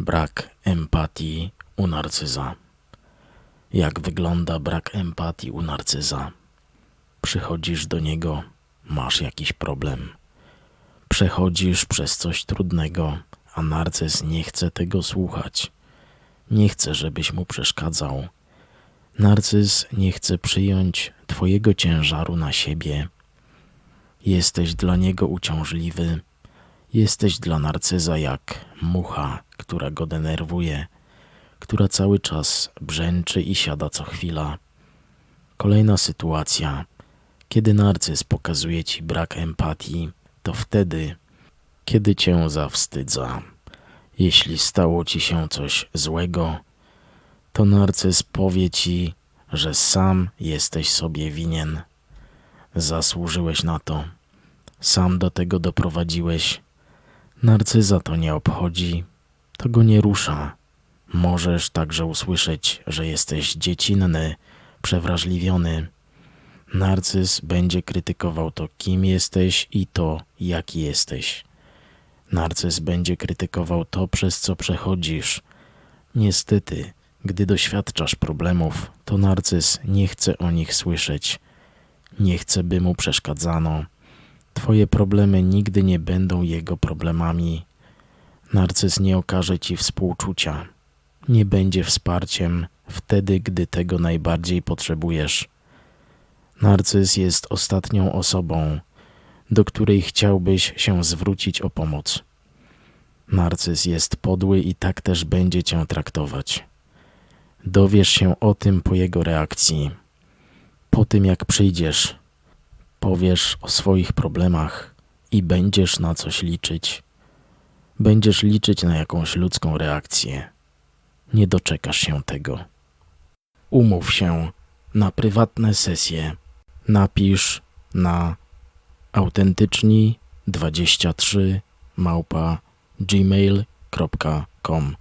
Brak empatii u narcyza. Jak wygląda brak empatii u narcyza? Przychodzisz do niego, masz jakiś problem. Przechodzisz przez coś trudnego, a narcyz nie chce tego słuchać. Nie chce, żebyś mu przeszkadzał. Narcyz nie chce przyjąć Twojego ciężaru na siebie. Jesteś dla niego uciążliwy. Jesteś dla narcyza jak mucha, która go denerwuje, która cały czas brzęczy i siada co chwila. Kolejna sytuacja. Kiedy narcyz pokazuje ci brak empatii, to wtedy, kiedy cię zawstydza. Jeśli stało ci się coś złego, to narcyz powie ci, że sam jesteś sobie winien. Zasłużyłeś na to. Sam do tego doprowadziłeś. Narcyza to nie obchodzi, to go nie rusza. Możesz także usłyszeć, że jesteś dziecinny, przewrażliwiony. Narcyz będzie krytykował to, kim jesteś i to, jaki jesteś. Narcyz będzie krytykował to, przez co przechodzisz. Niestety, gdy doświadczasz problemów, to narcyz nie chce o nich słyszeć. Nie chce, by mu przeszkadzano. Twoje problemy nigdy nie będą jego problemami. Narcyz nie okaże ci współczucia. Nie będzie wsparciem wtedy, gdy tego najbardziej potrzebujesz. Narcyz jest ostatnią osobą, do której chciałbyś się zwrócić o pomoc. Narcyz jest podły i tak też będzie cię traktować. Dowiesz się o tym po jego reakcji. Po tym, jak przyjdziesz, powiesz o swoich problemach i będziesz na coś liczyć. Będziesz liczyć na jakąś ludzką reakcję. Nie doczekasz się tego. Umów się na prywatne sesje. Napisz na autentyczni 23 małpa gmail.com